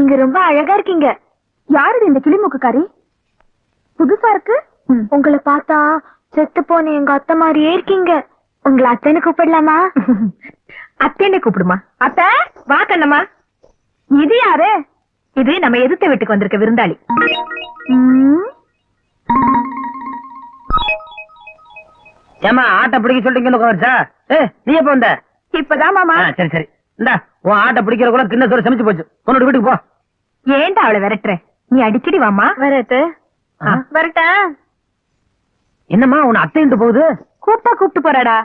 நீங்க ரொம்ப அழகா இருக்கீங்க. யாருடி இந்த கிளிமுக்குக்காரி? புதுசா இருக்கு? உங்களை பார்த்தா செத்து போன எங்க அத்தை மாதிரியே இருக்கீங்க. உங்களை அத்தைன்னு கூப்பிடலாமா? அத்தேன்னு கூப்பிடுமா? அத்த வா கண்ணம்மா. இது யாரு? இது நம்ம எதிர்த்த வீட்டுக்கு வந்திருக்க விருந்தாளி. ம், ஏமா ஆட்டை பிடிக்க உட்காந்துச்சா ஏ நீ எப்ப வந்த? இப்பதான் மாமா. சரி சரி. இந்தா உன் ஆட்டை பிடிக்கிறக்குள்ள கிண்ண சோறு சமைச்சு போச்சு. உன்னோட வீட்டுக்கு போ. ஏன்டா அவளை விரட்டுற? நீ அடிக்கடி வாமா வரட்டு. ஆ. வரட்டா? என்னம்மா உன் அத்தைன்ட்டு போகுது? கூப்பிட்டா கூப்பிட்டு போறாடா.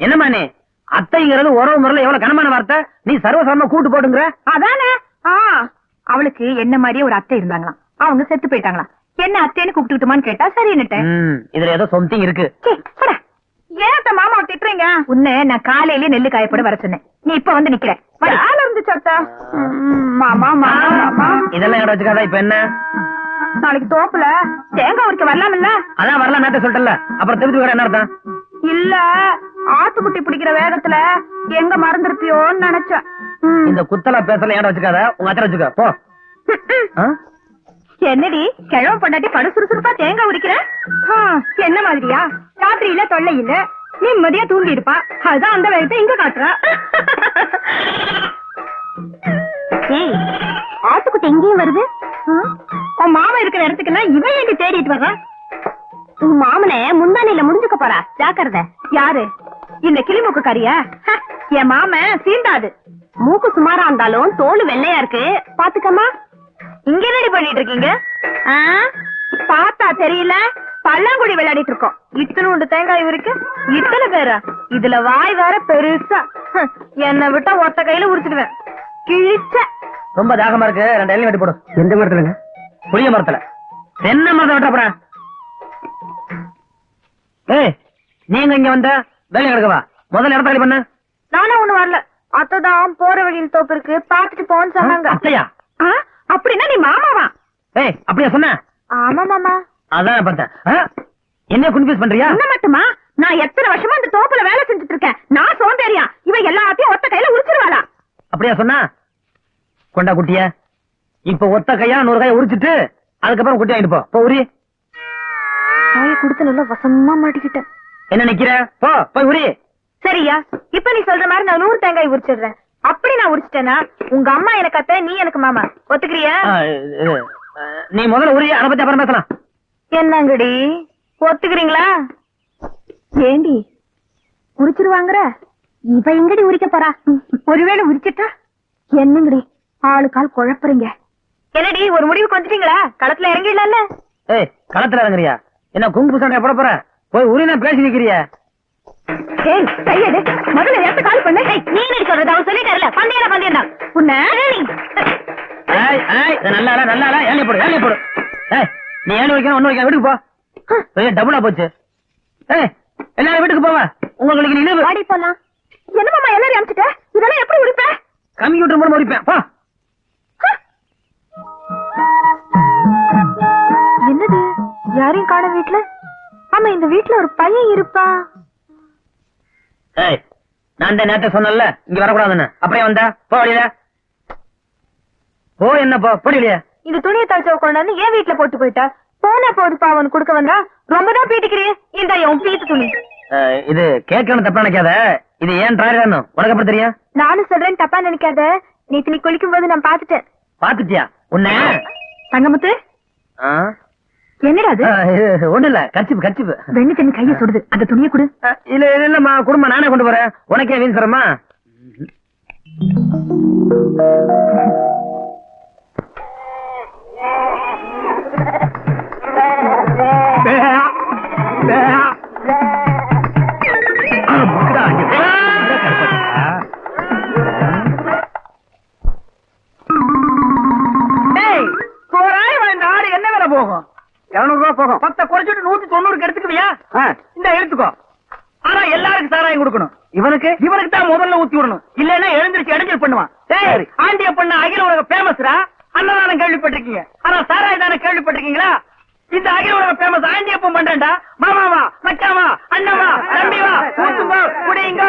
என்னம்மா நீ? அத்தைங்கிறது உறவு முறையில எவ்வளவு கனமான வார்த்தை? நீ சர்வசாரமா கூட்டு போட்டுங்கிற? அதானே? ஆ. அவளுக்கு என்ன மாதிரியே ஒரு அத்தை இருந்தாங்களாம். அவங்க செத்து போயிட்டாங்களாம் என்ன அத்தைன்னு கூப்பிட்டுட்டுமான்னு கேட்டா சரின்னுட்டேன் ம், இதுல ஏதோ சம்திங் இருக்கு. சீ, போடா. ஏன் அத்தை மாமாவை திட்டுறீங்க? உன்னை நான் காலையிலேயே நெல்லு காயப்பட வர சொன்னேன். நீ இப்ப வந்து நிக்கிற. இருந்துச்சு அத்தை மாமா மாமா இதெல்லாம் எங்க வச்சுக்காதா இப்ப என்ன? நாளைக்கு தோப்புல தேங்காய் உரிக்க வரலாம்ல அதான் வரலாம் நேரத்தை சொல்லிட்டல அப்புறம் திருப்பி வர என்ன அர்த்தம்? இல்ல ஆத்துக்குட்டி பிடிக்கிற வேகத்துல எங்க மறந்துருப்பியோன்னு நினைச்சேன். இந்த குத்தலா பேசல ஏன்டா வச்சுக்காத? உங்க அத்தை வச்சுக்க போ? என்னடி கிழவ பொண்டாட்டி படு சுறுசுறுப்பா தேங்காய் உரிக்கிற? என்ன மாதிரியா? ராத்திரியில தொல்லை இல்ல நிம்மதியா தூங்கி இருப்பா அதுதான் அந்த வேகத்தை இங்க காட்டுறா. ஏய் ஆட்டுக்குட்டி எங்கேயும் வருது? உன் மாமா இருக்கிற இடத்துக்கெல்லாம் இவன் எங்க தேடிட்டு வர்றான் உங்க மாமனை முந்தானையில முடிஞ்சுக்க போறா. ஜாக்கிரத. யாரு? இந்த கிளிமூக்கு கறியா என் மாமன் சீண்டாது மூக்கு சுமாரா இருந்தாலும் தோல் வெள்ளையா இருக்கு. பாத்துக்கம்மா. இங்க என்னடி பண்ணிட்டு இருக்கீங்க? ஆ? பார்த்தா தெரியல. பல்லாங்குடி விளையாடிட்டு இருக்கோம். இத்தனை உண்டு தேங்காய் இருக்கு இத்தனை பேரா? இதுல வாய் வேற பெருசா. என்ன விட்டா ஒத்த கையில உரிச்சிடுவேன் கிழிச்ச. ரொம்ப தாகமா இருக்கு. ரெண்டு எண்ணெய் வெட்டி போடும் எந்த மரத்துலங்க? புளிய மரத்துல. தென்னை மரத்தை வெட்ட போறேன். ஏய் நீங்க இங்க வந்த வேலை கிடக்கவா முதல்ல இடத்த பண்ணு. நானும் ஒண்ணு வரல. அத்ததான் போற வழியில் தோப்பு இருக்கு. பாத்துட்டு போன்னு சொன்னாங்க. அத்தையா? ஆ, அப்படின்னா நீ மாமாவா? ஏய் அப்படியா சொன்ன? ஆமா மாமா. அதான் பார்த்தேன்? என்ன கன்ஃபியூஸ் பண்றியா? என்ன மட்டுமா நான் எத்தனை வருஷமா இந்த தோப்புல வேலை செஞ்சுட்டு இருக்கேன் நான் சோம்பேறியா இவ எல்லாத்தையும் ஒத்த கையில உரிச்சிருவாளா அப்படியா சொன்னா? கொண்டா குட்டிய இப்ப ஒத்த கையா நூறு கையை உரிச்சிட்டு அதுக்கப்புறம் குட்டி வாங்கிட்டு போ. போ உரி. காய கொடுத்து நல்லா வசமா மாட்டிக்கிட்டேன் என்ன நிக்கிற? போ போய் உரி. சரியா இப்ப நீ சொல்ற மாதிரி நான் நூறு தேங்காய் உரிச்சிடுறேன். அப்படி நான் உரிச்சிட்டேனா உங்க அம்மா எனக்கு அத்தை நீ எனக்கு மாமா. ஒத்துக்கிறியா? நீ முதல்ல உரி அதை பத்தி அப்புறம் பேசலாம். என்னங்கடி? ஒத்துக்கிறீங்களா? ஏண்டி உரிச்சிருவாங்கற? இவ எங்கடி உரிக்க போறா? ஒருவேளை உரிச்சிட்டா? என்னங்கடி? ஆளு கால் குழப்புறீங்க. என்னடி ஒரு முடிவுக்கு வந்துட்டீங்களா? களத்துல இறங்கிடலாம்ல. ஏய் களத்துல இறங்குறியா? என்ன குங்கு சண்டை போட போற? போய் உரி நான் பேசி நிக்கிறிய? ஏய் கையெடு. முதல்ல கால் பண்ணு. நீ என்ன சொல்றது அவன் சொல்லிட்டாருல. பந்தயடா பந்தயடா உன்ன ஏய் ஏய் இது நல்லா இல்ல நல்லா இல்ல. ஏழை போடு ஏழை போடு. ஏய் நீ ஏழை வைக்கணும் ஒண்ணு வைக்கணும் வீட்டுக்கு போ. பெரிய டபுளா போச்சு. ஏய் எல்லாரும் வீட்டுக்கு போவ உங்களுக்கு நீ வாடி போலாம். என்ன மாமா எல்லாரும் அமிச்சிட்ட? இதெல்லாம் எப்படி உரிப்ப? கம்ப்யூட்டர் மூலம் முடிப்பேன் போ என்னது? யாரையும் காண வீட்ல? ஆமா இந்த வீட்ல ஒரு பையன் இருப்பா. ஏய் நான் தான் நேரத்தை சொன்னேன்ல இங்க வரக்கூடாதுன்னு. அப்படியே வந்தா போ வழியில. போ என்ன போ இந்த துணியை தவிச்ச கொண்டாந்து ஏன் வீட்டுல போட்டு போயிட்டா. போன போதுப்பா அவன் கொடுக்க வந்தா. ரொம்ப தான் பீட்டிக்கிறீ இந்த உன் பீட்டு துணி. இது கேட்கணும் தப்பா நினைக்காத. இது ஏன் டிராயர் வேணும் உனக்கு தெரியும்? நானும் சொல்றேன் தப்பா நினைக்காத. நேத்து நீ குளிக்கும் போது நான் பாத்துட்டேன் பாத்துட்டியா உன்ன? தங்கமுத்து? என்னடா அது? ஒண்ணு இல்ல கச்சிப்பு கச்சிப்பு வெண்ணி தண்ணி கைய சுடுது அந்த துணியை கொடு. இல்ல இல்ல, இல்லம்மா குடும்பம் நானே கொண்டு போறேன். உனக்கே வீண் தரமா தோராயம் போகும். இருநூறு ரூபா போகும். பத்த குறைச்சிட்டு நூத்தி தொண்ணூறுக்கு எடுத்துக்குவியா? இந்த எடுத்துக்கோ. ஆனா எல்லாருக்கும் சாராயம் கொடுக்கணும். இவனுக்கு? இவனுக்கு தான் முதல்ல ஊத்தி விடணும். இல்லன்னா எழுந்திருச்சு இடைஞ்சல் பண்ணுவான். சரி. டேய் ஆண்டிய பண்ண அகில உலக ஃபேமஸ்ரா அன்னதானம் கேள்விப்பட்டிருக்கீங்க. ஆனா சாராய தானே கேள்விப்பட்டிருக்கீங்களா? இந்த அகில உலக ஃபேமஸ் ஆண்டியப்பம் பண்றேன்டா. மாமாவா மச்சாவா அண்ணவா தம்பிவா ஊத்துங்கோ குடியுங்க.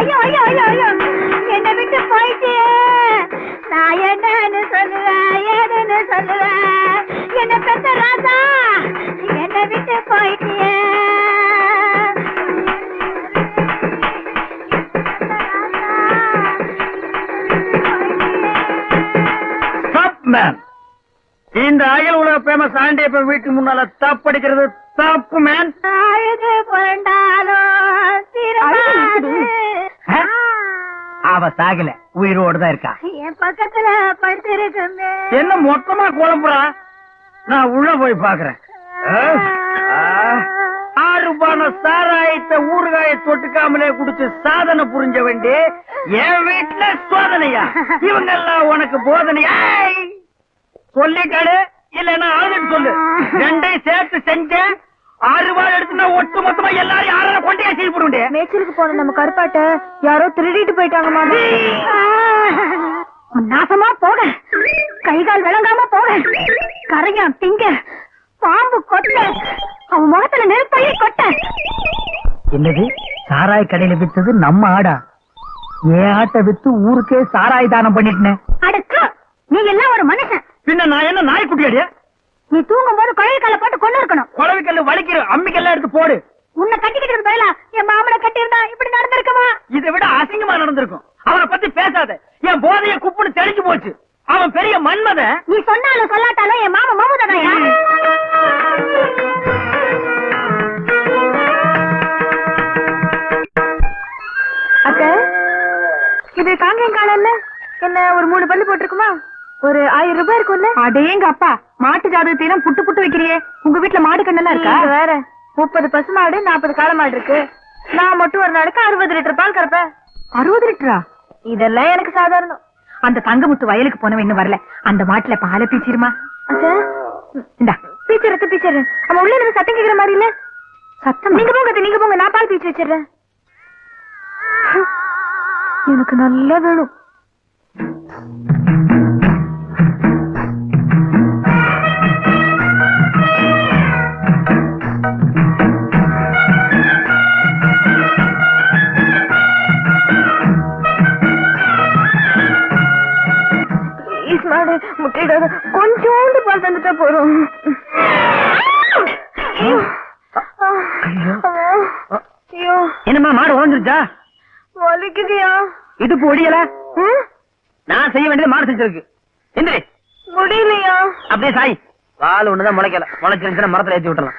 ஐயோ ஐயோ ஐயோ ஐயோ. என்ன விட்டு போயிட்டே நான் என்னன்னு சொல்லுவேன் சொல்லுவேன் என்ன பெத்த ராசா என்ன விட்டு போயிட்டியே. மேன் இந்த அகில உலக பேமஸ் ஆண்டியப்ப வீட்டு முன்னால தப்படிக்கிறது தப்பு மேன் திரும்பாது. அவ சாகல. உயிரோடு தான் இருக்கா. என் பக்கத்துல என்ன மொத்தமா குழம்புறா நான் உள்ள போய் பாக்குறேன் ஆறு பான சாராயத்தை ஊறுகாய தொட்டுக்காமலே குடிச்சு சாதனை புரிஞ்ச வேண்டி என் வீட்டுல சோதனையா? இவங்க எல்லாம் உனக்கு போதனையா ஏய்! சொல்லிட்டாடு இல்லன்னா ஆளுன்னு சொல்லு. ரெண்டையும் சேர்த்து செஞ்ச ஆறு ரூபாய் எடுத்துனா ஒட்டு மொத்தமா எல்லாரும் செய்ய போடுண்டே மேய்ச்சலுக்கு போன நம்ம கருப்பாட்ட யாரோ திருடிட்டு போயிட்டாங்க மாமா. நாசமா போக. கை கால் விளங்காம போக. கரையா திங்க. பாம்பு கொட்ட. அவன் முகத்துல நெருப்பள்ளி கொட்ட. என்னது? சாராய் கடையில வித்தது நம்ம ஆடா. ஏன் ஆட்டை வித்து ஊருக்கே சாராய் தானம் பண்ணிட்டேன். அடுக்கு நீ எல்லாம் ஒரு மனுஷன். பின்ன நான் என்ன நாய்க்குட்டி அடியா? நீ தூங்கும் போது குழல் கால போட்டு கொண்டு இருக்கணும். குழவிக்கல்ல வலிக்கிற அம்மிக்கெல்லாம் எடுத்து போடு. உன்னை கட்டிக்கிட்டு பதிலா என் மாமனை கட்டியிருந்தா இப்படி நடந்திருக்குமா? இதை விட அசிங்கமா நடந்திருக்கும். அவனை பத்தி பேசாத. என் போதைய குப்புன்னு தெரிஞ்சு போச்சு. அவன் பெரிய மன்மத. நீ சொன்னாலும் சொல்லாட்டாலும் என் மாமா மமதனாயா அத்த இது காங்கேயம் காலம்ல? என்ன ஒரு மூணு பல்லு போட்டிருக்குமா? ஒரு ஆயிரம் ரூபாய் இருக்கும்ல? அடேங்க அப்பா மாட்டு ஜாதகத்தையெல்லாம் புட்டு புட்டு வைக்கிறியே. உங்க வீட்டுல மாடு கண்ணெல்லாம் இருக்கா? வேற. முப்பது பசு மாடு நாற்பது காளை மாடு இருக்கு. நான் மட்டும் ஒரு நாளைக்கு அறுபது லிட்டர் பால் கறப்பேன் அறுபது லிட்டரா? இதெல்லாம் எனக்கு சாதாரணம். அந்த தங்கமுத்து வயலுக்கு போனவன் இன்னும் வரல. அந்த மாட்டுல பாலை பீச்சிருமா? இந்தா பீச்சர் பீச்சர். நம்ம உள்ள இருந்து சத்தம் கேக்குற மாதிரி இல்ல? சத்தம்? நீங்க போங்க நீங்க போங்க. நான் பால் பீச்சு வச்சிடுறேன். எனக்கு நல்லா வேணும். ஐயோ. என்னம்மா மாடு உழந்துருச்சா வலிக்குதியா. இடுப்பு ஒடியல? நான் செய்ய வேண்டியது மாடு செஞ்சிருக்கு. எந்திரி. முடியலையா? அப்படியே சாய். வால் ஒண்ணுதான் முளைக்கல. முளைச்சிருந்துச்சுன்னா மரத்துல ஏத்தி விட்டுறலாம்.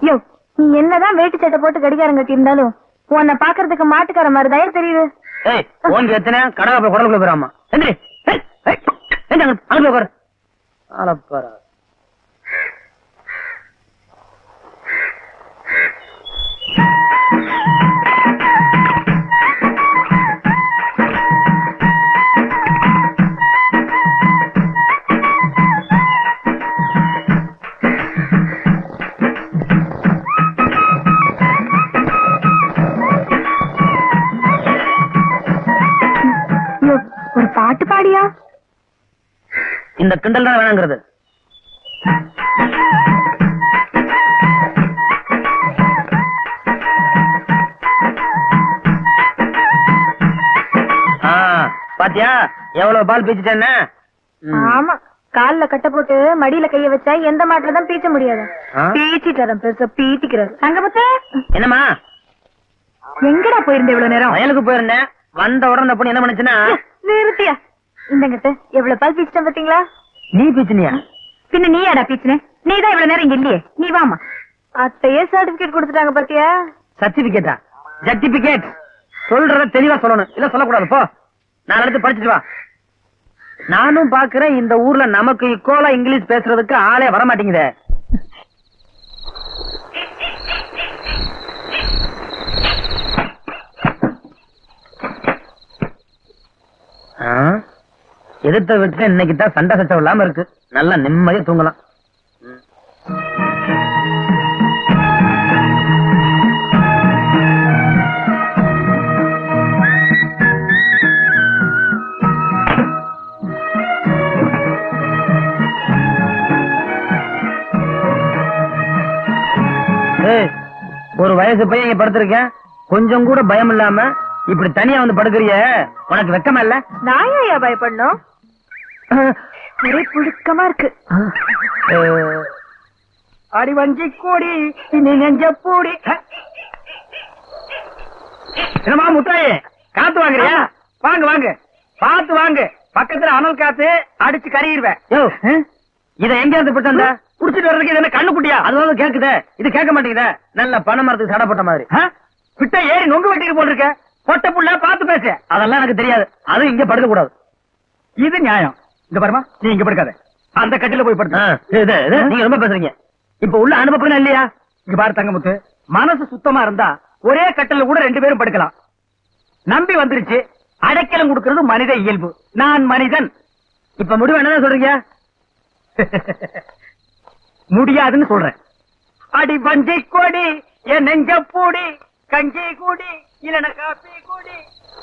யோ நீ என்னதான் வேட்டி சட்டை போட்டு கடிகாரம் கட்டி இருந்தாலும் உன்னை பாக்குறதுக்கு மாட்டுக்கார மாதிரி தான் தெரியுது. ஏய் எத்தனை கடகா போய் குடலுக்குள்ள போயிடாமா. எந்திரி ஏய், அங்க போய் உட்காரு. இந்த கிண்டல் தான் வேணாங்கிறது. பாத்தியா? எவ்வளவு பால் பீச்சிட்டேன்னு. ஆமா கால்ல கட்ட போட்டு மடியில கைய வச்சா எந்த மாட்டுல தான் பீச்ச முடியாது. ஆ? பீச்சிட்டாரம் பெருசா பீத்திக்கிறாரு. தங்கமுத்து? என்னம்மா? எங்கடா போயிருந்த இவ்வளவு நேரம்? வயலுக்கு போயிருந்தேன். வந்த உடனே பொண்ணு என்ன பண்ணுச்சுன்னா? நிறுத்தியா? இந்தங்கிட்ட எவ்வளவு பால் பீச்சிட்டேன் பாத்தீங்களா நீ பீச்சினியா? பின்ன நீயாடா பீச்சுன? நீ தான் இவ்வளவு நேரம் இங்க இல்லையே நீ வாமா அத்தையே சர்டிபிகேட் கொடுத்துட்டாங்க பாத்தியா? சர்டிபிகேட்டா சர்டிபிகேட் சொல்றத தெளிவா சொல்லணும். இல்ல சொல்லக்கூடாது போ. நான் எடுத்து படிச்சுட்டு வா. நானும் பாக்குறேன் இந்த ஊர்ல நமக்கு இக்கோலா இங்கிலீஷ் பேசுறதுக்கு ஆளே வர மாட்டேங்குதே ஆ? எதிர்த்த வீட்டுல இன்னைக்கு தான் சண்டை சச்சம் இல்லாம இருக்கு. நல்லா நிம்மதியா தூங்கலாம். ஏய் ஒரு வயசு பையன் இங்க படுத்திருக்கேன். கொஞ்சம் கூட பயம் இல்லாம இப்படி தனியா வந்து படுக்கிறிய? உனக்கு வெக்கமா இல்ல? நான் ஏன் பயப்படணும்? ஒரே புழுக்கமா இருக்கு. அஹ், அடி வஞ்சி கூடி நீ நெஞ்ச பூடி. என்னமா முத்தாயி காத்து வாங்குறியா? வாங்க வாங்க. பார்த்து வாங்க. பக்கத்துல அனல் காத்து அடிச்சு கறிடுவேன் யோ, இத எங்க இருந்து போட்டு குடிச்சிட்டு வர்றதுக்கு இது என்ன கண்ணுக்குட்டியா அதுவாவது கேக்குதே. இது கேட்க மாட்டேங்குதே. நல்ல பனை மரத்துக்கு சடப்பட்ட மாதிரி. ஆ? பிட்ட ஏறி நொங்கு வெட்டிட்டு போட்டிருக்க. பொட்ட புள்ள பார்த்து பேசு. அதெல்லாம் எனக்கு தெரியாது. அதுவும் இங்க படுக்க கூடாது இது நியாயம். இந்த பாருமா நீ இங்க படுக்காத. அந்த கட்டில போய் படுத்து நீங்க ரொம்ப பேசுறீங்க. இப்ப உள்ள அனுபவம் இல்லையா? இங்க பாரு தங்கமுத்து மனசு சுத்தமா இருந்தா ஒரே கட்டில கூட ரெண்டு பேரும் படுக்கலாம். நம்பி வந்துருச்சு அடைக்கலம் கொடுக்கிறது மனித இயல்பு. நான் மனிதன். இப்ப முடிவு என்னதான் சொல்றீங்க? முடியாதுன்னு சொல்றேன். அடி வஞ்சி கொடி என் நெஞ்ச பூடி கஞ்சி கூடி இல்லன காப்பி